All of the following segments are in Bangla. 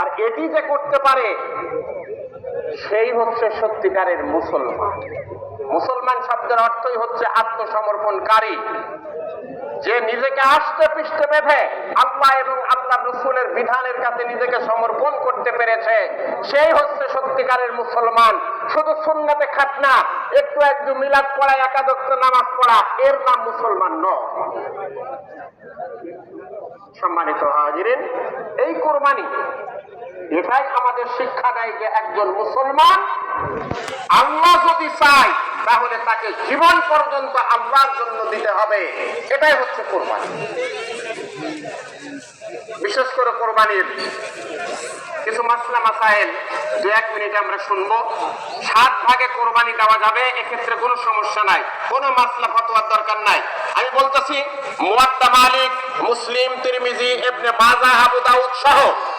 আর এটি যে করতে পারে, সেই হচ্ছে সত্যিকারের মুসলমান। মুসলমান শব্দের অর্থই হচ্ছে আত্মসমর্পণকারী। যে নিজেকে আস্তে পৃষ্ঠে বেঁধে আল্লাহ এবং আল্লাহ রসুলের বিধানের কাছে নিজেকে সমর্পণ করতে পেরেছে, সেই হচ্ছে সত্যিকারের মুসলমান। শুধু সুন্নাতে খাতনা একটু একটু মিলাদ পড়া একাদক্ত নামাজ পড়া, এর নাম মুসলমান নয়। সম্মানিত হাজিরেন, এই কোরবানি এটাই আমাদের শিক্ষা দেয় যে একজন মুসলমান আল্লাহ যদি চায়, তাহলে তাকে জীবন পর্যন্ত আল্লাহর জন্য দিতে হবে। এটাই হচ্ছে কোরবানি। বিশেষ করে কোরবানির কিছু মাসলা মাসাইল, দু এক মিনিটে আমরা শুনব। সাত ভাগে কোরবানি দেওয়া যাবে, এক্ষেত্রে কোনো সমস্যা নাই। কোনো মাসলা ফতোয়ার দরকার নাই। আমি বলতেছি, মুয়াত্তা মালিক, মুসলিম, তিরমিজি, ইবনে মাজা আবু দাউদ সহ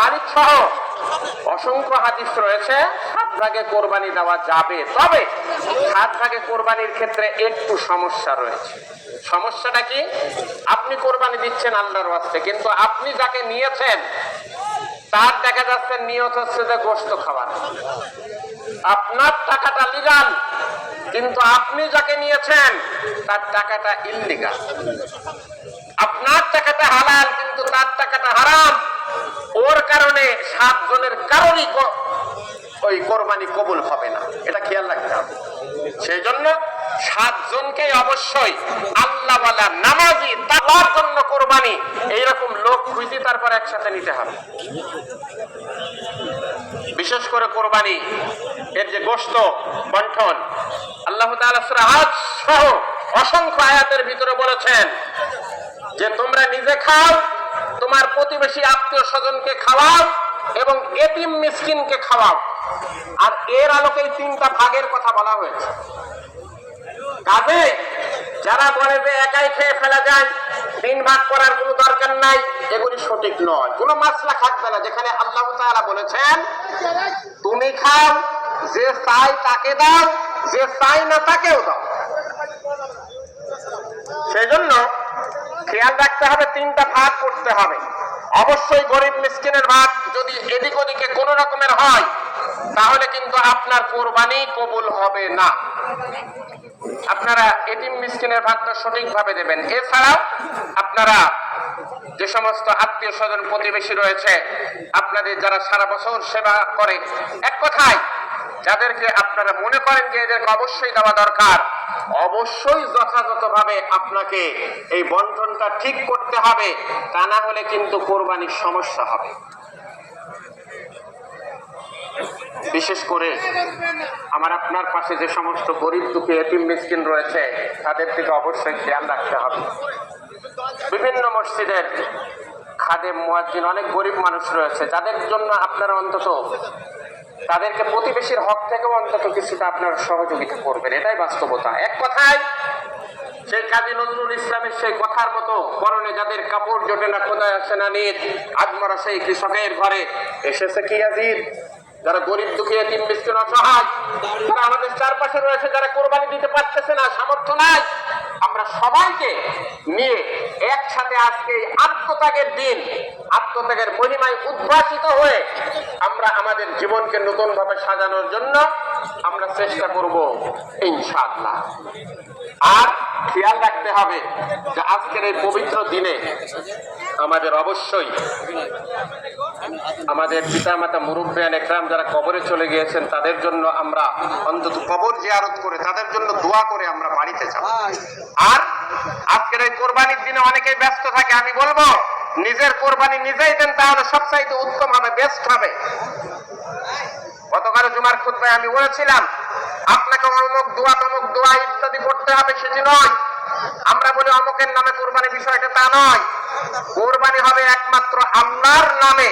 মালিক সহ অসংখ্য হাদিস রয়েছে, সাত ভাগে কোরবানি দেওয়া যাবে। তবে সাত ভাগে কোরবানির ক্ষেত্রে একটু সমস্যা রয়েছে। সমস্যাটা কি? আপনি কোরবানি দিচ্ছেন আল্লাহর ওয়াস্তে, কিন্তু আপনি যাকে নিয়েছেন, তার দেখা যাচ্ছে নিয়ত হচ্ছে যে গোস্ত খাবার আপনার টাকাটা লিগাল, কিন্তু আপনি যাকে নিয়েছেন, তার টাকাটা ইল্লিগাল। আপনার টাকাটা হালাল, কিন্তু তার টাকাটা হারাম। ওর কারণে সাতজনের কারণই ক- ওই কোরবানি কবুল হবে না। এটা খেয়াল রাখতে হবে। সেই জন্য সাতজনকে অবশ্যই আল্লাহ নামাজি তার জন্য কোরবানি, এইরকম লোক খুঁজে তারপর একসাথে নিতে হবে। বিশেষ করে কোরবানি, এর যে গোস্ত বন্টন, আল্লাহ আজ সহ অসংখ্য আয়াতের ভিতরে বলেছেন যে, তোমরা নিজে খাও তোমার প্রতিবেশী আত্মীয় স্বজনকে খাওয়াও এবং এতিম মিসকিনকে খাওয়াও। আর এর আলোকে তিনটা ভাগের কথা বলা হয়েছে। কাজে যারা বলে যে একাই খেয়ে ফেলা যায়, তিন ভাগ করার কোনো দরকার নাই, এগুলি সঠিক নয়। কোনো মাসলা থাকবে না, যেখানে আল্লাহ তাআলা বলেছেন, তুমি খাও, যে চাই তাকে দাও, যে চাই না তাকেও দাও। সেই জন্য খেয়াল রাখতে হবে, তিনটা ভাগ করতে হবে। অবশ্যই গরিব মিসকিনের ভাগ যদি এদিক ওদিকে কোনো রকমের হয়, তাহলে কিন্তু আপনার কোরবানি কবুল হবে না। আপনারা এটিম মিসকিনের ভাগটা সঠিকভাবে দেবেন। এছাড়াও আপনারা যে সমস্ত আত্মীয় স্বজন প্রতিবেশী রয়েছে, আপনাদের যারা সারা বছর সেবা করে, এক কথায় যাদেরকে আপনারা মনে করেন যে এদেরকে অবশ্যই দেওয়া দরকার, অবশ্যই যথাযথভাবে আপনাকে এই বন্টনটা ঠিক করতে হবে, তা না হলে কিন্তু কোরবানির সমস্যা হবে। বিশেষ করে আমার আপনার পাশে যে সমস্ত গরিব দুঃখী এটিম মিসকিন রয়েছে, তাদের দিকে অবশ্যই খেয়াল রাখতে হবে। বিভিন্ন মসজিদের খাদে মুয়াজ্জিন অনেক গরিব মানুষ রয়েছে, যাদের জন্য আপনারা অন্তত তাদেরকে প্রতিবেশীর হক থেকেও অন্তত কিছুটা আপনারা সহযোগিতা করবেন, এটাই বাস্তবতা। এক কথায় সেই কাজী নজরুল ইসলামের সেই কথার মতো করণে যাদের কাপড় জোটে না কোথায় আসে না নিয়ে আজমরা সেই কৃষকের ঘরে এসেছে কি আজির যারা গরিব দুঃখী তিন মিসকিন, অসহায় তারা আমাদের চারপাশে রয়েছে, যারা কোরবানি দিতে পারতেছে না, সামর্থ্য নাই, আমরা সবাইকে নিয়ে একসাথে আজকে আত্মত্যাগের দিন, আত্মত্যাগের মহিমায় উদ্ভাসিত হয়ে আমরা আমাদের জীবনকে নতুন ভাবে সাজানোর জন্য আমরা চেষ্টা করব, ইনশাআল্লাহ। আর খেয়াল রাখতে হবে যে আজকের এই পবিত্র দিনে আমাদের অবশ্যই আমাদের পিতা মাতা মুরব্বিয়ান একরাম যারা কবরে চলে গিয়েছেন, তাদের জন্য আমরা অন্তত কবর জিয়ারত করে, তাদের জন্য দোয়া করে আমরা বাড়িতে যাব। আর আজকের এই কোরবানির দিনে অনেকেই ব্যস্ত থাকে, আমি বলব, নিজের কোরবানি নিজেই দেন, তাহলে সবচাইতে উত্তম হবে বেস্ট হবে। গতকাল জুমার খুদ্ায় আমি বলেছিলাম, আপনাকে অমুক দোয়া তমুক পড়তে হবে সেটি নয়। আমরা বলি অমুকের নামে কোরবানি বিষয়টা তা নয়। কোরবানি হবে একমাত্র আল্লাহর নামে।